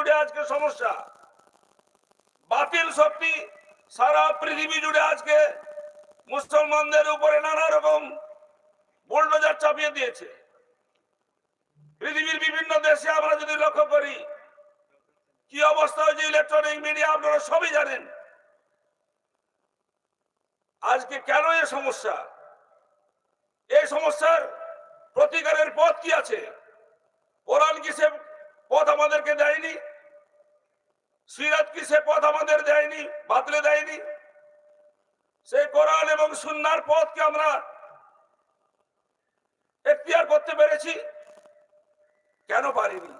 জুড়ে আজকে সমস্যা। বাতিল শক্তি সারা পৃথিবী জুড়ে আজকে মুসলমানদের উপরে নানা রকম বোল্ডোজার চাপিয়ে দিয়েছে। পৃথিবীর বিভিন্ন দেশে আমরা যদি লক্ষ্য করি, কি অবস্থা হয়েছে ইলেকট্রনিক মিডিয়া আপনারা সবই জানেন। আজকে কেন এই সমস্যা? এই সমস্যার প্রতিকারের পথ কি আছে? কোরআন কি সে পথ আমাদেরকে দেয়নি? সিরাত কি সে পথ আমাদের দেয়নি, বাতলে দেয়নি? সেই কোরআন এবং সুন্নার পথকে আমরা এখতিয়ার করতে পেরেছি, কেন পারিনি?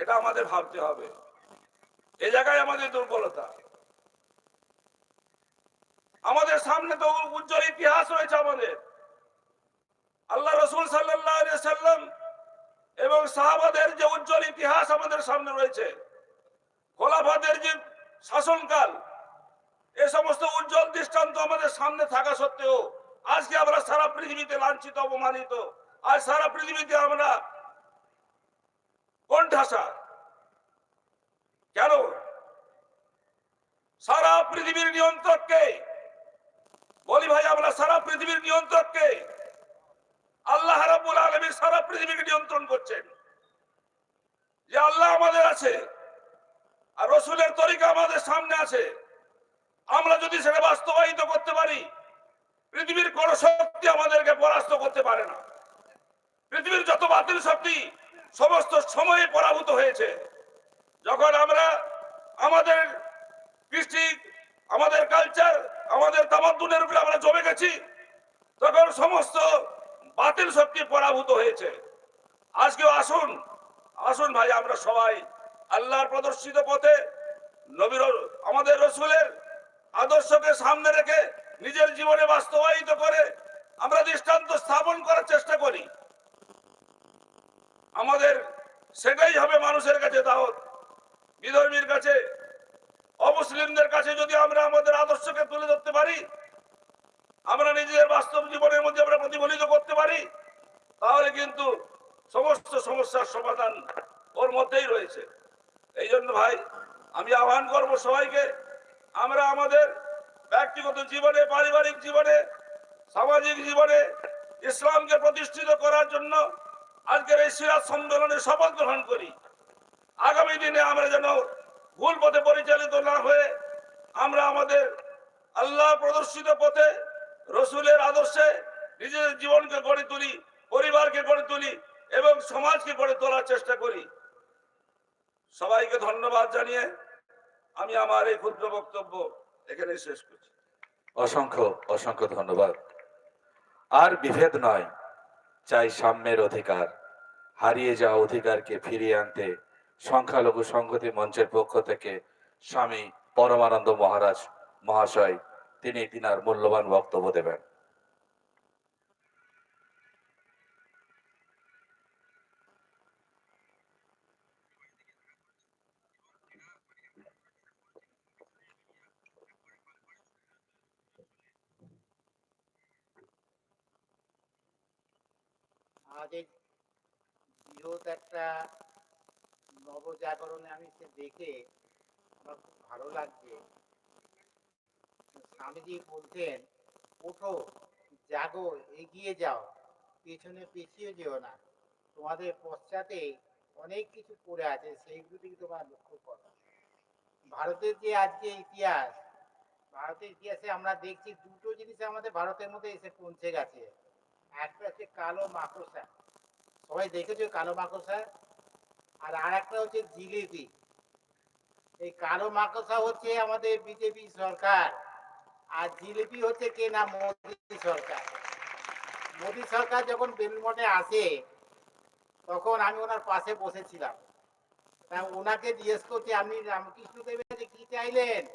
এটা আমাদের ভাবতে হবে। এ জায়গায় আমাদের দুর্বলতা। আমাদের সামনে তো উজ্জ্বল ইতিহাস রয়েছে আমাদের। আল্লাহ রসুল সাল্লাহ সাল্লাম এবং সাহাবাদের যে উজ্জ্বল ইতিহাস আমাদের সামনে রয়েছে। খোলাফাদের যে শাসনকাল, এ সমস্ত উজ্জ্বল দৃষ্টান্ত আমাদের সামনে থাকা সত্ত্বেও আজকে আমরা সারা পৃথিবীতে লাঞ্ছিত, অপমানিত। আর সারা পৃথিবীতে আমরা কোণঠাসা। কেন? সারা পৃথিবীর নিয়ন্ত্রককে, বলি ভাই, আমরা সারা পৃথিবীর নিয়ন্ত্রককে আল্লাহ রাব্বুল আলামিন সারা পৃথিবীকে নিয়ন্ত্রণ করছেন। যে আল্লাহ আমাদের আছে আর রসুলের তরিকা আমাদের সামনে আছে। আমরা যদি সেটা বাস্তবায়িত করতে পারি, পৃথিবীর কোন শক্তি আমাদেরকে পরাস্ত করতে পারে না। পৃথিবীর যত বাতিল শক্তি সমস্ত সময়ে পরাভূত হয়েছে। যখন আমরা আমাদের কৃষ্টি, আমাদের কালচার আমাদের তামাদ্দুনের উপরে আমরা জমে গেছি, তখন সমস্ত বাতিল শক্তি পরাভূত হয়েছে। আজকেও আসুন আসুন ভাই, আমরা সবাই আল্লাহর প্রদর্শিত পথে নবীর আমাদের রসুলের আদর্শকে সামনে রেখে নিজের জীবনে বাস্তবায়িত করে আমরা দৃষ্টান্ত স্থাপন করার চেষ্টা করি। আমাদের সেটাই হবে মানুষের কাছে দাওয়াত। বিধর্মীর কাছে, অমুসলিমদের কাছে যদি আমরা আমাদের আদর্শকে তুলে ধরতে পারি, আমরা নিজেদের বাস্তব জীবনের মধ্যে আমরা প্রতিফলিত করতে পারি, তাহলে কিন্তু সমস্ত সমস্যার সমাধান ওর মধ্যেই রয়েছে। এই জন্য ভাই, আমি আহ্বান করব সবাইকে, আমরা আমাদের ব্যক্তিগত জীবনে, পারিবারিক জীবনে, সামাজিক জীবনে ইসলামকে প্রতিষ্ঠিত করার জন্য আজকের এই সিরাজ সম্মেলনে শপথ গ্রহণ করি। আগামী দিনে আমরা যেন ভুল পথে পরিচালিত না হয়ে আমরা আমাদের আল্লাহ প্রদর্শিত পথে, রসুলের আদর্শে নিজেদের জীবনকে গড়ে তুলি, পরিবারকে গড়ে তুলি এবং সমাজকে গড়ে তোলার চেষ্টা করি। সবাইকে ধন্যবাদ জানিয়ে আমি আমার এই ক্ষুদ্র বক্তব্য এখানে শেষ করছি। অসংখ্য অসংখ্য ধন্যবাদ। আর বিভেদ নয়, চাই সাম্যের অধিকার। হারিয়ে যাওয়া অধিকারকে ফিরিয়ে আনতে সংখ্যালঘু সংহতি মঞ্চের পক্ষ থেকে স্বামী পরমানন্দ মহারাজ মহাশয়, তিনি তিনার মূল্যবান বক্তব্য দেবেন। আমাদের বৃহৎ একটা নবজাগরণে আমি সে দেখে আমার খুব ভালো লাগছে। স্বামীজি বলতেন ওঠো, জাগো, এগিয়ে যাও, পেছনে পিছিয়ে যেও না। তোমাদের পশ্চাতে অনেক কিছু পড়ে আছে, সেইগুলো দিকে তোমার লক্ষ্য করো। ভারতের যে আজকে ইতিহাস, ভারতের ইতিহাসে আমরা দেখছি দুটো জিনিস আমাদের ভারতের মধ্যে এসে পৌঁছে গেছে। কালো মাকড়সা। আর আর একটা হচ্ছে জিলিপি। এই কালো মাকড়সা হচ্ছে আমাদের বিজেপি সরকার। আর জিলিপি হচ্ছে কে মোদী সরকার। যখন বেলমঠে আসে, তখন আমি ওনার পাশে বসেছিলাম। ওনাকে জিজ্ঞেস করছি, আপনি রামকৃষ্ণ দেবের কি চাইলেন?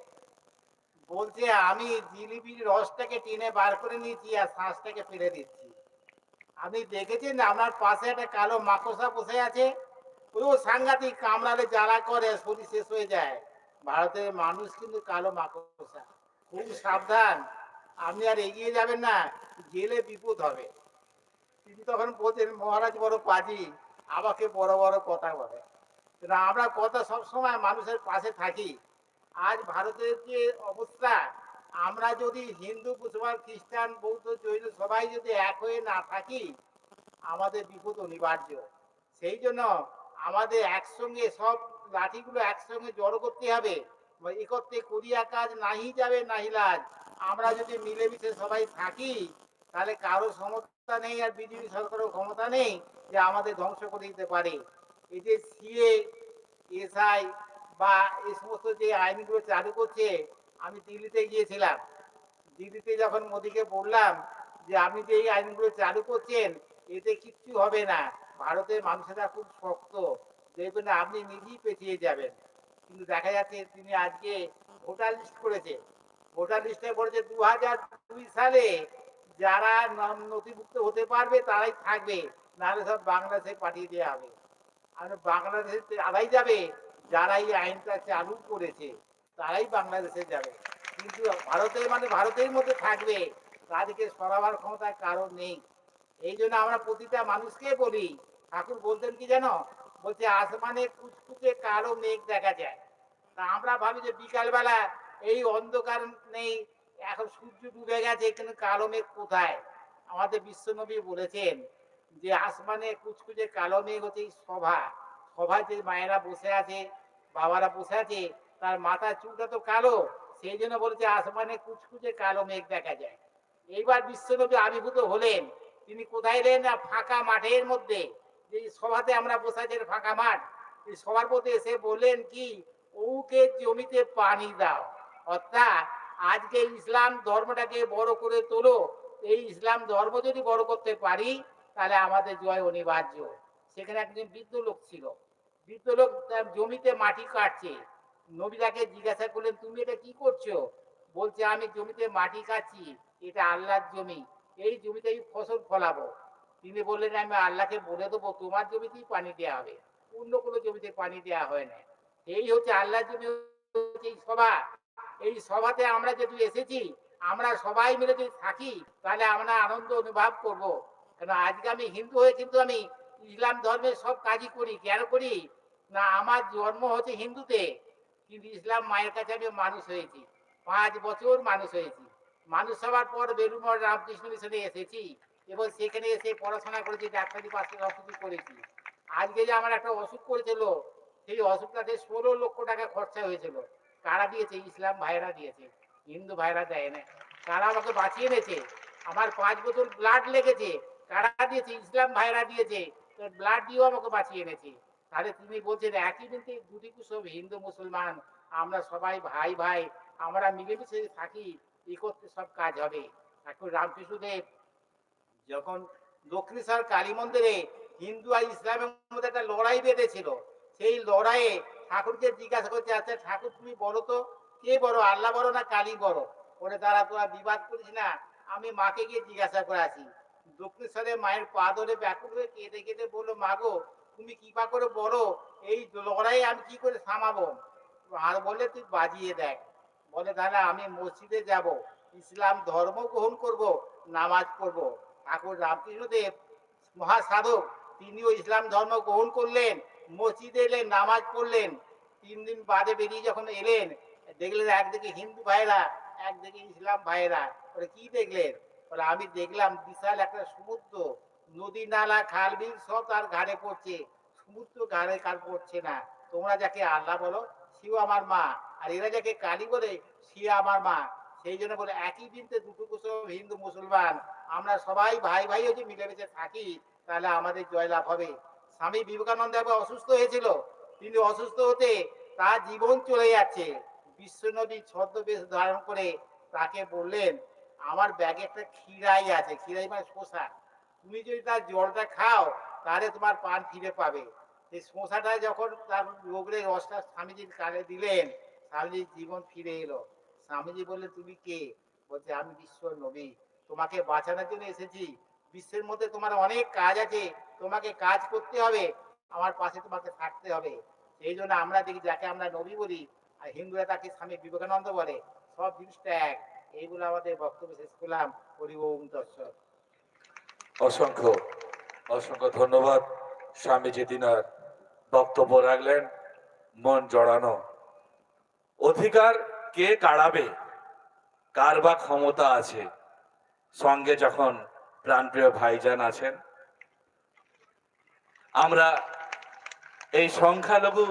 বলছে, আমি জিলিপির রসটাকে টেনে বার করে নিয়েছি আর শ্বাসটাকে ফেলে দিচ্ছি। আপনি দেখেছেন আপনার পাশে একটা কালো মাকড়সা বসে আছে। ও সাংঘাতিক কামড়ালে জ্বালা করে শরীর শেষ হয়ে যায়। ভারতের মানুষ কিন্তু কালো মাকড়সা। খুব সাবধান। আপনি আর এগিয়ে যাবেন না গেলে বিপদ হবে। তিনি তখন বলছেন মহারাজ, বড় পাজি, আমাকে বড় বড় কথা বলে। আমরা কথা সবসময় মানুষের পাশে থাকি। আজ ভারতের যে অবস্থা আমরা যদি হিন্দু, মুসলমান, খ্রিস্টান, বৌদ্ধ, জৈন সবাই যদি এক হয়ে না থাকি, আমাদের বিপদ অনিবার্য। সেই জন্য আমাদের একসঙ্গে সব লাঠিগুলো একসঙ্গে জড়ো করতে হবে। একত্রে করিয়া কাজ নাহি যাবে, নাহি লাজ। আমরা যদি মিলেমিশে সবাই থাকি, তাহলে কারও ক্ষমতা নেই আর বিজেপি সরকারও ক্ষমতা নেই যে আমাদের ধ্বংস করে দিতে পারে। এই যে সিএ, এসআই বা এই সমস্ত যে আইনগুলো চালু করছে আমি দিল্লিতে গিয়েছিলাম। দিল্লিতে যখন মোদীকে বললাম যে, আপনি যে এই আইনগুলো চালু করছেন, এতে কিচ্ছু হবে না। ভারতের মানুষেরা খুব শক্ত। দেখবেন আপনি নিজেই পেছিয়ে যাবেন। কিন্তু দেখা যাচ্ছে তিনি আজকে ভোটার লিস্ট করেছে। ভোটার লিস্টে বলেছে দু হাজার দুই সালে যারা নাম নথিভুক্ত হতে পারবে, তারাই থাকবে। নাহলে সব বাংলাদেশে পাঠিয়ে দেওয়া হবে। আর বাংলাদেশে তারাই যাবে যারা এই আইনটা চালু করেছে। তারাই বাংলাদেশে যাবে। কিন্তু ভারতের মানে ভারতের মধ্যে থাকবে, তাদেরকে সরাবার ক্ষমতা কারণ নেই। এই জন্য আমরা প্রতিটা মানুষকে বলি, ঠাকুর বলতেন কি জানো? বলছে, আসমানে কুচকুচে কালো মেঘ দেখা যায়। তা আমরা ভাবি যে বিকালবেলা এই অন্ধকার নেই, এখন সূর্য ডুবে গেছে এখানে কালো মেঘ কোথায়? আমাদের বিশ্বনবী বলেছেন যে, আসমানে কুচকুচে কালো মেঘ হচ্ছে সভা। সভায় যে মায়েরা বসে আছে, বাবারা বসে আছে তার মাথার চুলটা তো কালো। সেই জন্য বলেছে, আসমানে কুচকুচে কালো মেঘ দেখা যায়। এইবার বিশ্বনবী আবির্ভূত হলেন। তিনি কোথায় এলেন না? ফাঁকা মাঠের মধ্যে। যে সভাতে আমরা বসে ফাঁকা মাঠ। সবার মধ্যে এসে বললেন কি, ওকে জমিতে পানি দাও। অর্থাৎ আজকে ইসলাম ধর্মটাকে বড় করে তোলো, এই ইসলাম ধর্ম যদি বড় করতে পারি, তাহলে আমাদের জয় অনিবার্য। সেখানে একজন বৃদ্ধ লোক ছিল। বৃদ্ধ লোক জমিতে মাটি কাটছে। নবী তাকে জিজ্ঞাসা করলেন, তুমি এটা কি করছ? বলছে, আমি জমিতে মাটি কাটছি, এটা আল্লাহর জমি, এই জমিতে আমি ফসল ফলাবো। তিনি বললেন, আমি আল্লাহকে বলে দেবো, তোমার জমিতেই পানি দেওয়া হবে, অন্য কোনো জমিতে পানি দেওয়া হয় না। এই হচ্ছে আল্লাহর জমি হচ্ছে এই সভা। এই সভাতে আমরা যেহেতু এসেছি, আমরা সবাই মিলে যদি থাকি, তাহলে আমরা আনন্দ অনুভব করব। কেন, আজকে আমি হিন্দু হয়ে কিন্তু আমি ইসলাম ধর্মের সব কাজই করি। কেন করি? না, আমার জন্ম হচ্ছে হিন্দুতে। কিন্তু ইসলাম মায়ের কাছে আমি মানুষ হয়েছি। পাঁচ বছর মানুষ হয়েছি। মানুষ হওয়ার পর বেলুমর রামকৃষ্ণ মিশনে এসেছি এবং সেখানে এসে পড়াশোনা করেছি, ডাক্তারি পাশে কিছু করেছি। আজকে যে আমার একটা অসুখ করেছিল, সেই অসুখটাতে ষোলো লক্ষ টাকা খরচা হয়েছিল। কারা দিয়েছে? ইসলাম ভাইরা দিয়েছে। হিন্দু ভাইরা দেয় না কারা আমাকে বাঁচিয়ে এনেছে। আমার পাঁচ বছর ব্লাড লেগেছে। কারা দিয়েছে? ইসলাম ভাইরা দিয়েছে। ব্লাড দিয়েও আমাকে বাঁচিয়ে এনেছে। তাহলে তুমি বলছেন একই দিনতে দুটি সব হিন্দু মুসলমান, আমরা সবাই ভাই ভাই, আমরা মিলেমিশে থাকি করতে সব কাজ হবে। এখন রামকৃষ্ণদেব যখন দক্ষিণেশ্বর কালী মন্দিরে হিন্দু আর ইসলামের মধ্যে একটা লড়াই বেঁধেছিল, সেই লড়াইয়ে ঠাকুরকে জিজ্ঞাসা করছে আচ্ছা ঠাকুর তুমি বলো তো? কে বড় আল্লাহ বড় না কালী বড়? ওরে তারা তোরা বিবাদ করিস না, আমি মাকে গিয়ে জিজ্ঞাসা করে আসি দক্ষিণেশ্বরে মায়ের পা ধরে ব্যাকুল হয়ে কেঁদে কেঁদে বলল মাগো তুমি কৃপা করে বলো, এই লড়াই আমি কি করে থামাবো? আর বললে তুই বাজিয়ে দেখ। বলে তাহলে আমি মসজিদে যাব, ইসলাম ধর্ম গ্রহণ করব, নামাজ পড়ব। ঠাকুর রামকৃষ্ণদেব, মহাসাধক, তিনিও ইসলাম ধর্ম গ্রহণ করলেন, মসজিদে এলেন, নামাজ পড়লেন। তিন দিন বাদে বেরিয়ে যখন এলেন, দেখলেন একদিকে হিন্দু ভাইরা একদিকে ইসলাম ভাইরা বলে, কি দেখলেন? বলে, আমি দেখলাম বিশাল একটা সমুদ্র। নদী নালা, খাল বিল সব তার ঘাড়ে পড়ছে। সমুদ্র ঘাড়ে কার পড়ছে না? তোমরা যাকে আল্লাহ বলো, সেও আমার মা। আর এরা যাকে কালী বলে, সে আমার মা। সেই জন্য বলে, একই দিনতে দুটো কুসুম হিন্দু মুসলমান। আমরা সবাই ভাই ভাই যদি মিলেমিশে থাকি, তাহলে আমাদের জয়লাভ হবে। স্বামী বিবেকানন্দ একবার অসুস্থ হয়েছিল। তিনি অসুস্থ হতে তার জীবন চলে যাচ্ছে। বিশ্বনবী ছদ্মবেশ ধারণ করে তাকে বললেন, আমার ব্যাগে একটা খিরাই আছে। খিরাই মানে শোষা তুমি যদি তার জলটা খাও, তাহলে তোমার পান ফিরে পাবে। সেই শোষাটা যখন তার রোগের রসটা স্বামীজির কালে দিলেন স্বামীজির জীবন ফিরে এলো। স্বামীজি বললেন, তুমি কে? বলছে, আমি বিশ্ব নবী। তোমাকে বাঁচানোর জন্য এসেছি। বিশ্বের মধ্যে তোমার অনেক কাজ আছে। তোমাকে কাজ করতে হবে। আমার পাশে তোমাকে থাকতে হবে। সেই জন্য আমরা দেখি, যাকে আমরা নবী বলি, আর হিন্দুরা তাকে স্বামী বিবেকানন্দ বলে। সব জিনিসটা এক। এইগুলো আমাদের বক্তব্য শেষ করলাম। হরি ওম দর্শক অসংখ্য অসংখ্য ধন্যবাদ স্বামীজি দিনার বক্তব্য রাখলেন, মন জড়ানো। অধিকার কে কাড়াবে? কার বা ক্ষমতা আছে? সঙ্গে যখন প্রাণপ্রিয় ভাইজান আছেন, আমরা এই সংখ্যালঘু